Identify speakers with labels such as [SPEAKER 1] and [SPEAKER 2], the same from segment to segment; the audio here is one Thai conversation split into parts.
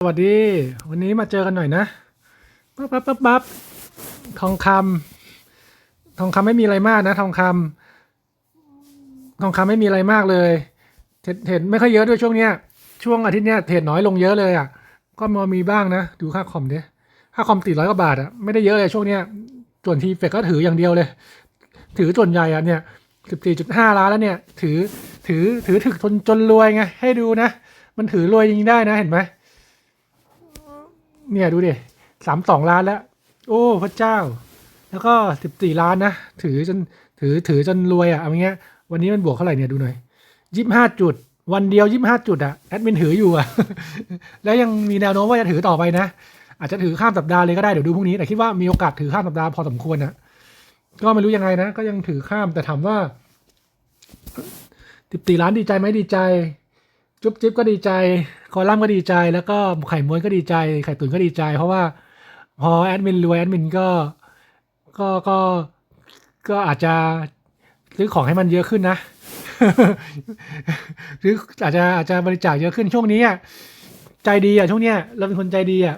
[SPEAKER 1] สวัสดี วันนี้มาเจอกันหน่อยนะปั๊บปั๊บปั๊บปั๊บทองคำทองคำไม่มีอะไรมากนะ ทองคำทองคำไม่มีอะไรมากเลยเทรดเห็นไม่ค่อยเยอะด้วยช่วงเนี้ย ช่วงอาทิตย์เนี้ยเทรดน้อยลงเยอะเลยอะ ก็มามีบ้างนะ ดูค่าคอมดิค่าคอมตีร้อยกว่าบาทอะไม่ได้เยอะเลยช่วงเนี้ยส่วนทีเฟกก็ถืออย่างเดียวเลย ถือส่วนใหญ่อะเนี่ยสิบสี่จุดห้าล้านแล้วเนี่ย ถือถือถือถึกจนจนรวยไงให้ดูนะ มันถือรวยจริงได้นะเห็นไหม เนี่ยดูดิสามสองล้านแล้ว โอ้พระเจ้า แล้วก็สิบสี่ล้านนะ ถือจนถือถือจนรวยอะ่ะเอาเงี้ย วันนี้มันบวกเท่าไหร่เนี่ยดูหน่อยยี่สิบห้าจุด วันเดียวยี่สิบห้าจุดอะ่ะแอดมินถืออยู่อะ่ะ แล้วยังมีแนวโน้มว่าจะถือต่อไปนะ อาจจะถือข้ามสัปดาห์เลยก็ได้เดี๋ยวดูพรุ่งนี้แต่คิดว่ามีโอกาสถือข้ามสัปดาห์พอสมควรนะก็ไม่รู้ยังไงนะ ก็ยังถือข้ามแต่ถามว่าสิบสี่ล้านดีใจไหมดีใจ จุ๊บจิ๊บก็ดีใจ คอลัมน์ก็ดีใจ แล้วก็ไข่ม้วนก็ดีใจ ไข่ตุ๋นก็ดีใจ เพราะว่าพอแอดมินรวยแอดมินก็ก็ก็ก็อาจจะซื้อของให้มันเยอะขึ้นนะ หรืออาจจะอาจจะบริจาคเยอะขึ้นช่วงนี้อะใจดีอะช่วงเนี้ยเราเป็นคนใจดีอะ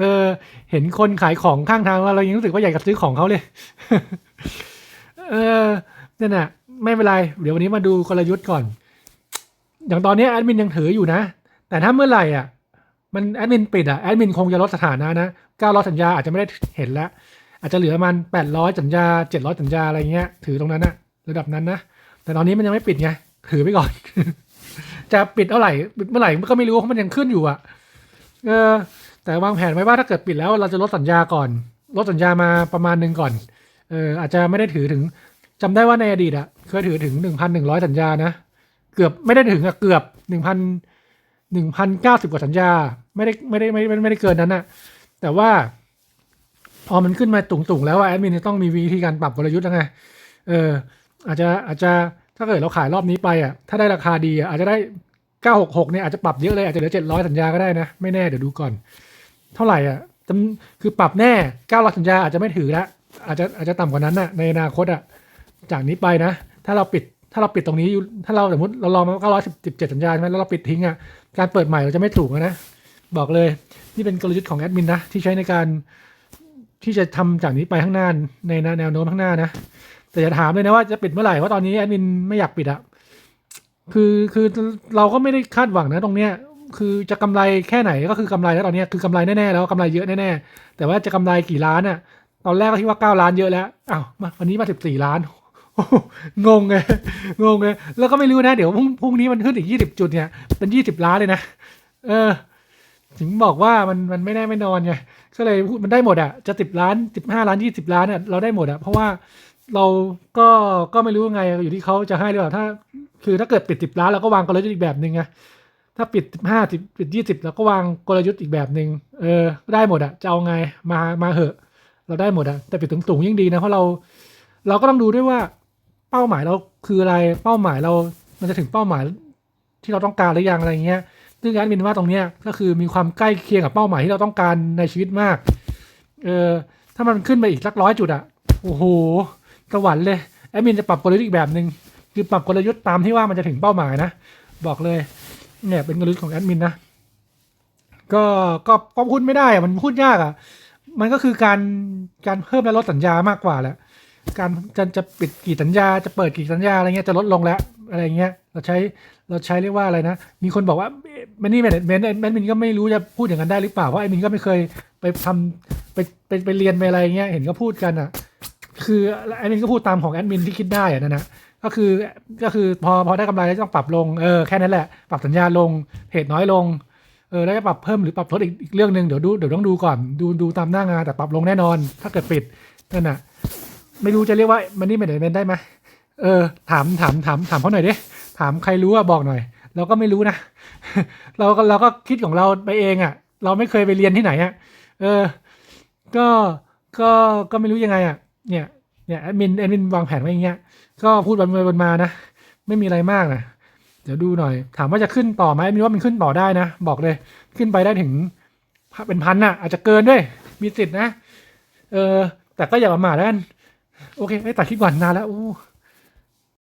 [SPEAKER 1] เออ เห็นคนขายของข้างทางว่าเรายังรู้สึกว่าอยากจะซื้อของเขาเลย เออนั่นน่ะ ไม่เป็นไร เดี๋ยววันนี้มาดูกลยุทธ์ก่อน อย่างตอนนี้แอดมินยังถืออยู่นะ แต่ถ้าเมื่อไหร่อะ มันแอดมินปิดอะแอดมินคงจะลดสถานะนะ900สัญญาอาจจะไม่ได้เห็นแล้ว อาจจะเหลือประมัน800สัญญา 700สัญญาอะไรเงี้ย ถือตรงนั้นนะระดับนั้นนะ แต่ตอนนี้มันยังไม่ปิดไง ถือไปก่อน จะปิดเท่าไหร่ปิดเมื่อไหร่ก็ไม่รู้เพราะมันยังขึ้นอยู่อะ เออ แต่วางแผนไว้ว่าถ้าเกิดปิดแล้วเราจะลดสัญญาก่อน ลดสัญญามาประมาณหนึ่งก่อน เอออาจจะไม่ได้ถือถึงจำได้ว่าในอดีตอะเคยถือถึง1,100สัญญานะ เกือบไม่ได้ถึงอะเกือบหนึ่งพันหนึ่งพันเก้าสิบกว่าสัญญา ไม่ได้ไม่ได้ไม่ไม่ได้เกินนั้นอะแต่ว่า พอมันขึ้นมาตุ่งๆแล้วว่าแอดมินจะต้องมีวิธีการปรับกลยุทธ์แล้วไงเอออาจจะอาจจะถ้าเกิดเราขายรอบนี้ไปอะถ้าได้ราคาดีอะอาจจะได้เก้าหกหกเนี่ยอาจจะปรับเยอะเลยอาจจะเหลือเจ็ดร้อยสัญญาก็ได้นะ ไม่แน่เดี๋ยวดูก่อน เท่าไหร่อะจำคือปรับแน่เก้าร้อยสัญญาอาจจะไม่ถือละอาจจะอาจจะต่ำกว่านั้นนะในอนาคตอะจากนี้ไปนะ ถ้าเราปิด ถ้าเราปิดตรงนี้อยู่ถ้าเราสมมติเราลองมาเก้าร้อยสิบเจ็ดสัญญาใช่ไหมแล้วเราปิดทิ้งอะการเปิดใหม่เราจะไม่ถูกนะบอกเลยนี่เป็นกลยุทธ์ของแอดมินนะที่ใช้ในการที่จะทำจากนี้ไปข้างหน้าในแนวโน้มข้างหน้านะแต่จะถามเลยนะว่าจะปิดเมื่อไหร่เพราะตอนนี้แอดมินไม่อยากปิดอะคือคือเราก็ไม่ได้คาดหวังนะตรงเนี้ยคือจะกำไรแค่ไหนก็คือกำไรแล้วตอนนี้คือกำไรแน่ๆแล้วกำไรเยอะแน่ๆแต่ว่าจะกำไรกี่ล้านอะตอนแรกก็คิดว่าเก้าล้านเยอะแล้วอ้าวมาวันนี้มาสิบสี่ล้าน งงเลยงงเลยแล้วก็ไม่รู้นะ เดี๋ยวพรุ่งพรุ่งนี้มันขึ้นอีกยี่สิบจุดเนี่ย เป็นยี่สิบล้านเลยนะ เออ ถึงบอกว่ามันมันไม่แน่ไม่นอนไงก็เลยพูดมันได้หมดอะ จะสิบล้านสิบห้าล้านยี่สิบล้านเนี่ยเราได้หมดอะ เพราะว่าเราก็ก็ไม่รู้ไงอยู่ที่เขาจะให้หรือเปล่าถ้า คือถ้าเกิดปิดสิบล้านเราก็วางกลยุทธ์อีกแบบหนึ่งไงถ้าปิดสิบห้าสิบปิดยี่สิบเราก็วางกลยุทธ์อีกแบบหนึ่งเออ ได้หมดอะจะเอาไงมามาเหอะ เราได้หมดอะแต่ปิดสูงยิ่งดีนะเพราะเรา เราก็ต้องดูด้วยว่า เป้าหมายเราคืออะไรเป้าหมายเรา มันจะถึงเป้าหมายที่เราต้องการหรือยังอะไรเงี้ยซึ่งแอดมินว่าตรงเนี้ยก็คือมีความใกล้เคียงกับเป้าหมายที่เราต้องการในชีวิตมากเออถ้ามันขึ้นไปอีกสักร้อยจุดอะโอ้โหสวรรค์เลยแอดมินจะปรับกลยุทธ์อีกแบบหนึ่งคือปรับกลยุทธ์ตามที่ว่ามันจะถึงเป้าหมายนะ บอกเลย เนี่ยเป็นกลยุทธ์ของแอดมินนะก็ก็ก็พูดไม่ได้อะมันพูดยากอะมันก็คือการการเพิ่มและลดสัญญามากกว่าแหละ การจะจะปิดกี่สัญญาจะเปิดกี่สัญญาอะไรเงี้ยจะลดลงแล้วอะไรเงี้ยเราใช้เราใช้เรียกว่าอะไรนะ มีคนบอกว่าแมนนี่แมนแมนแมนมินก็ไม่รู้จะพูดอย่างนั้นได้หรือเปล่าเพราะไอ้มินก็ไม่เคยไปทำไปไปไปเรียนไปอะไรเงี้ยเห็นก็พูดกันอะคือแอดมินก็พูดตามของแอดมินที่คิดได้อะนั่นนะก็คือก็คือพอพอได้กำไรแล้วต้องปรับลงเออแค่นั้นแหละ ปรับสัญญาลงเพจน้อยลงเออแล้วจะปรับเพิ่มหรือปรับลดอีกอีกเรื่องหนึ่งเดี๋ยวดูเดี๋ยวต้องดูก่อนดูดูตามหน้างานแต่ปรับลงแน่นอน ถ้าเกิดปิดนั่นน่ะ ไม่รู้จะเรียกว่ามันนี่ไม่ได้เป็นได้ไหมเออ ถามถามถามถามเขาหน่อยดิถามใครรู้อะบอกหน่อย เราก็ไม่รู้นะเราก็เราก็คิดของเราไปเองอะเราไม่เคยไปเรียนที่ไหนอะเออ ก็ก็ก็ไม่รู้ยังไงอะเนี่ยเนี่ยแอดมินแอดมินวางแผนไว้อย่างเงี้ยก็พูดวันไปวนมานะไม่มีอะไรมากนะเดี๋ยวดูหน่อดมินถามว่าจะขึ้นต่อไหมมีว่ามันขึ้นต่อได้นะ บอกเลย ขึ้นไปได้ถึงเป็นพันน่ะ อาจจะเกินด้วย มีสิทธินะ เออ แต่ก็อย่าประมาทแล้วกัน โอเคไอ้แตัดคลิปก่อนนานแล้วอู้